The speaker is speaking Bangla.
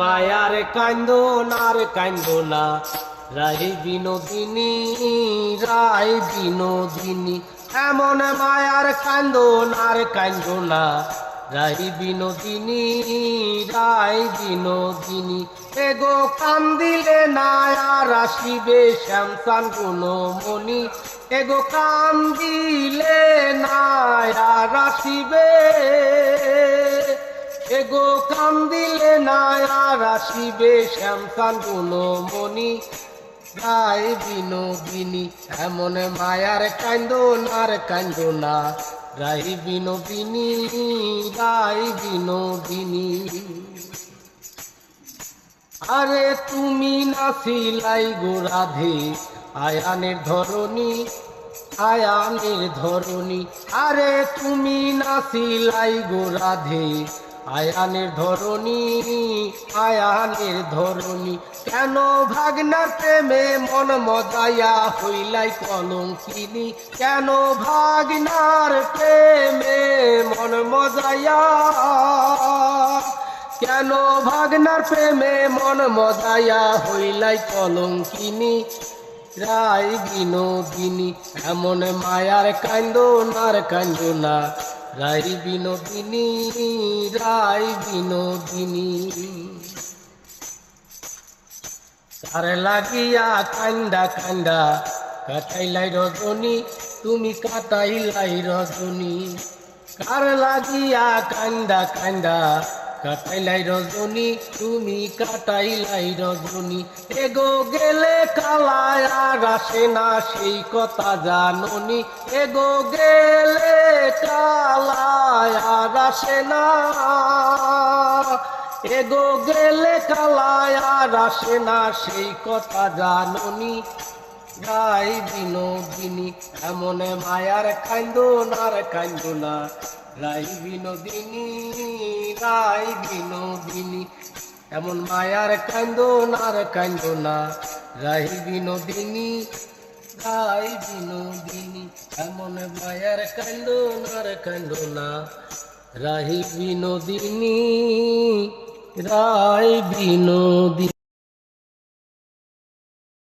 মায়ার কান্দন আর কান্দনা রায় বিনোদিনী রায় বিনোদিনী, এমন মায়ার কান্দন আর কান্দনা রায় বিনোদিনী রায় বিনোদিনী এগো কান্দিলে না আর আসিবে শ্যামসান গুণমণি। এগো কান্দিলে না আর এগো কান্দিলে না আর আসিবে শ্যামসান গুণমণি রায় বিনোদিনী, এমন মায়ার কান্দন আর কান্দনা রায় বিনোদিনী রায় বিনোদিনী। আরে তুমি না সিলাই গো রাধে, আয়ানের ধরনী আয়ানের ধরনী আরে তুমি না সিলাই গো রাধে আয়ানের ধরনী আয়ানের ধরনী কেন ভাগনার প্রেমে মন মজায়া হইলাই কলঙ্কিনী? কেন ভাগনার প্রেমে মন মজায়া কেন ভাগনার প্রেমে মন মজায়া হইলাই কলঙ্কিনী? রায় বিনোদিনী, এমন মায়ার কান্দন আর কান্দনা রায় বিনোদিনী রায় বিনোদিনী। তার লাগিয়া কান্দা কান্দা কাটাইলাই রজনী, তুমি কাটাইলাই রজনী। কার লাগিয়া কান্দা কান্দা কাটাইলাই রজনী, তুমি কাটাইলাই রজনী। এগো গেলে কালায় আর আসে না, সেই কথা জাননি। এগো গেলে কালায় আর আসে না। এগো গেলে কালায় আর আসে না, সেই কথা জাননি। রাই বিনোদিনী, এমন মায়ার কান্দন আর কান্দনা রাই বিনোদিনী রাই বিনোদিনী, এমন মায়ার কান্দন আর কান্দনা রাই বিনোদিনী রাই বিনোদিনী, এমন মায়ার কান্দন আর কান্দনা রাহি বিনোদিনী রায় বিনোদিনী।